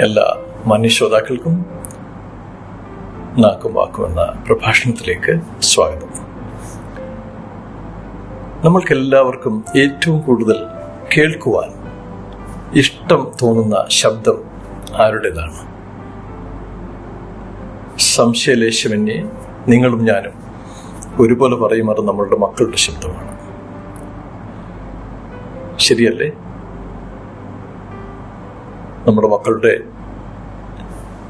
എല്ലാ മാന്യശ്രോതാക്കൾക്കും നാക്കും വാക്കും എന്ന പ്രഭാഷണത്തിലേക്ക് സ്വാഗതം. നമ്മൾക്കെല്ലാവർക്കും ഏറ്റവും കൂടുതൽ കേൾക്കുവാൻ ഇഷ്ടം തോന്നുന്ന ശബ്ദം ആരുടേതാണ്? സംശയലേശമെന്നെ നിങ്ങളും ഞാനും ഒരുപോലെ പറയും അത് നമ്മളുടെ മക്കളുടെ ശബ്ദമാണ്. ശരിയല്ലേ? നമ്മുടെ മക്കളുടെ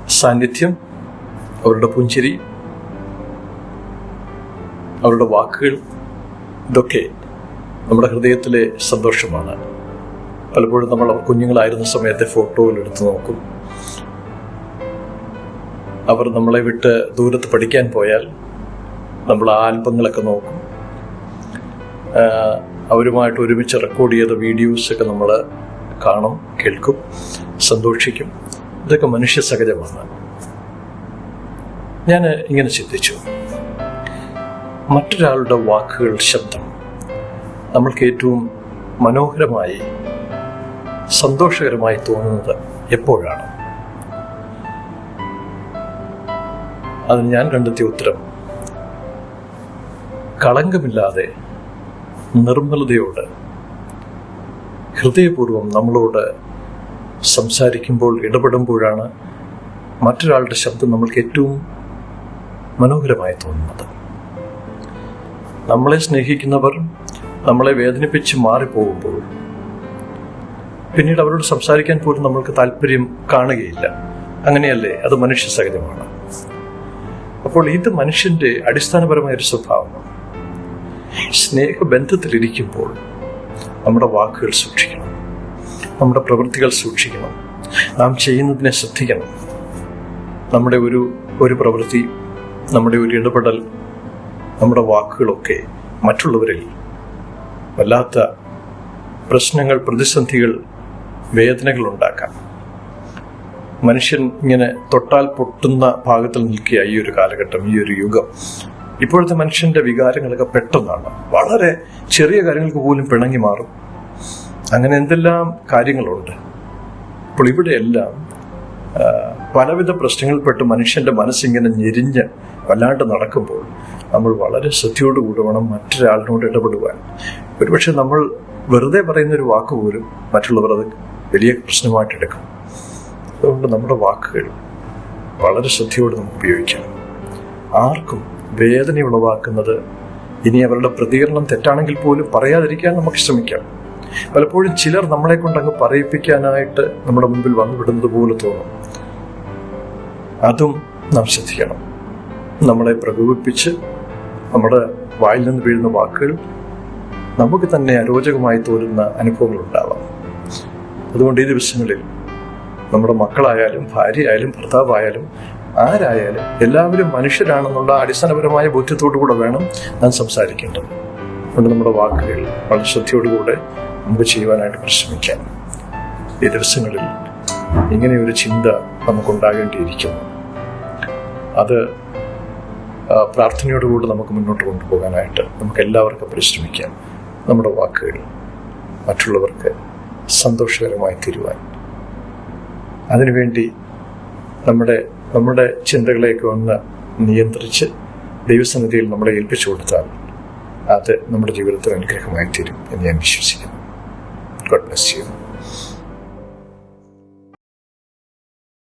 സാന്നിധ്യം അവരുടെ പുഞ്ചിരി അവരുടെ വാക്കുകൾ ഇതൊക്കെ നമ്മുടെ ഹൃദയത്തിലെ സന്തോഷമാണ്. പലപ്പോഴും നമ്മൾ കുഞ്ഞുങ്ങളായിരുന്ന സമയത്തെ ഫോട്ടോയിൽ എടുത്തു നോക്കും. അവർ നമ്മളെ വിട്ട് ദൂരത്ത് പഠിക്കാൻ പോയാൽ നമ്മൾ ആ ആൽബങ്ങളൊക്കെ നോക്കും. അവരുമായിട്ട് ഒരുമിച്ച് റെക്കോർഡ് ചെയ്ത വീഡിയോസൊക്കെ നമ്മൾ കാണും കേൾക്കും. സന്തോഷിക്കും. ഇതൊക്കെ മനുഷ്യ സഹജമാണ് ഞാൻ ഇങ്ങനെ ചിന്തിച്ചു. മറ്റൊരാളുടെ വാക്കുകൾ ശബ്ദം നമ്മൾക്ക് ഏറ്റവും മനോഹരമായി സന്തോഷകരമായി തോന്നുന്നത് എപ്പോഴാണ്? അതിന് ഞാൻ കണ്ടെത്തിയ ഉത്തരം കളങ്കമില്ലാതെ നിർമ്മലതയോട് ഹൃദയപൂർവം നമ്മളോട് സംസാരിക്കുമ്പോൾ ഇടപെടുമ്പോഴാണ് മറ്റൊരാളുടെ ശബ്ദം നമ്മൾക്ക് ഏറ്റവും മനോഹരമായി തോന്നുന്നത്. നമ്മളെ സ്നേഹിക്കുന്നവർ നമ്മളെ വേദനിപ്പിച്ച് മാറിപ്പോകുമ്പോൾ പിന്നീട് അവരോട് സംസാരിക്കാൻ പോലും നമ്മൾക്ക് താല്പര്യം കാണുകയില്ല. അങ്ങനെയല്ലേ? അത് മനുഷ്യ സഹജമാണ് അപ്പോൾ ഇത് മനുഷ്യന്റെ അടിസ്ഥാനപരമായ ഒരു സ്വഭാവമാണ്. സ്നേഹബന്ധത്തിലിരിക്കുമ്പോൾ നമ്മുടെ വാക്കുകൾ സൂക്ഷിക്കണം. നമ്മുടെ പ്രവൃത്തികൾ സൂക്ഷിക്കണം. നാം ചെയ്യുന്നതിനെ ശ്രദ്ധിക്കണം. നമ്മുടെ ഒരു ഒരു പ്രവൃത്തി നമ്മുടെ ഒരു ഇടപെടൽ നമ്മുടെ വാക്കുകളൊക്കെ മറ്റുള്ളവരിൽ വല്ലാത്ത പ്രശ്നങ്ങൾ പ്രതിസന്ധികൾ വേദനകൾ ഉണ്ടാക്കാം. മനുഷ്യൻ ഇങ്ങനെ തൊട്ടാൽ പൊട്ടുന്ന ഭാഗത്തിൽ നിൽക്കുക ഈ ഒരു കാലഘട്ടം ഈ ഒരു യുഗം. ഇപ്പോഴത്തെ മനുഷ്യന്റെ വികാരങ്ങളൊക്കെ പെട്ടെന്നാണ്. വളരെ ചെറിയ കാര്യങ്ങൾക്ക് പോലും പിണങ്ങി മാറും. അങ്ങനെ എന്തെല്ലാം കാര്യങ്ങളുണ്ട്? അപ്പോൾ ഇവിടെയെല്ലാം പലവിധ പ്രശ്നങ്ങളിൽപ്പെട്ട് മനുഷ്യന്റെ മനസ്സിങ്ങനെ ഞെരിഞ്ഞ് വല്ലാണ്ട് നടക്കുമ്പോൾ നമ്മൾ വളരെ ശ്രദ്ധയോടുകൂടി വേണം മറ്റൊരാളിനോട് ഇടപെടുവാൻ. ഒരുപക്ഷെ നമ്മൾ വെറുതെ പറയുന്ന ഒരു വാക്ക് പോലും മറ്റുള്ളവർ അത് വലിയ പ്രശ്നമായിട്ട് എടുക്കും. അതുകൊണ്ട് നമ്മുടെ വാക്കുകൾ വളരെ ശ്രദ്ധയോടെ നമുക്ക് ഉപയോഗിക്കാം. ആർക്കും വേദന ഉളവാക്കുന്നത് ഇനി അവരുടെ പ്രതികരണം തെറ്റാണെങ്കിൽ പോലും പറയാതിരിക്കാൻ നമുക്ക് ശ്രമിക്കാം. പലപ്പോഴും ചിലർ നമ്മളെ കൊണ്ട് അങ്ങ് പറയിപ്പിക്കാനായിട്ട് നമ്മുടെ മുമ്പിൽ വന്നു വിടുന്നത് പോലെ തോന്നും. അതും നാം ശ്രദ്ധിക്കണം. നമ്മളെ പ്രകോപിപ്പിച്ച് നമ്മുടെ വായിൽ നിന്ന് വീഴുന്ന വാക്കുകൾ നമുക്ക് തന്നെ അരോചകമായി തോരുന്ന അനുഭവങ്ങൾ ഉണ്ടാവാം അതുകൊണ്ട് ഈ ദിവസങ്ങളിൽ നമ്മുടെ മക്കളായാലും ഭാര്യയായാലും ഭർത്താവായാലും ആരായാലും എല്ലാവരും മനുഷ്യരാണെന്നുള്ള അടിസ്ഥാനപരമായ ബോധ്യത്തോടു കൂടെ വേണം നാം സംസാരിക്കേണ്ടത്. അതുകൊണ്ട് നമ്മുടെ വാക്കുകൾ വളരെ ശ്രദ്ധയോടുകൂടെ നമുക്ക് ചെയ്യുവാനായിട്ട് പരിശ്രമിക്കാം. ഈ ദിവസങ്ങളിൽ ഇങ്ങനെ ഒരു ചിന്ത നമുക്കുണ്ടാകേണ്ടിയിരിക്കുന്നു. അത് പ്രാർത്ഥനയോടുകൂടെ നമുക്ക് മുന്നോട്ട് കൊണ്ടുപോകാനായിട്ട് നമുക്ക് എല്ലാവർക്കും പരിശ്രമിക്കാം. നമ്മുടെ വാക്കുകൾ മറ്റുള്ളവർക്ക് സന്തോഷകരമായി തീരുവാൻ. അതിനുവേണ്ടി നമ്മുടെ നമ്മുടെ ചിന്തകളെയൊക്കെ ഒന്ന് നിയന്ത്രിച്ച് ദൈവസന്നിധിയിൽ നമ്മളെ ഏൽപ്പിച്ചു കൊടുത്താൽ അത് നമ്മുടെ ജീവിതത്തിൽ അനുഗ്രഹമായി തീരും എന്ന് ഞാൻ വിശ്വസിക്കുന്നു. God bless you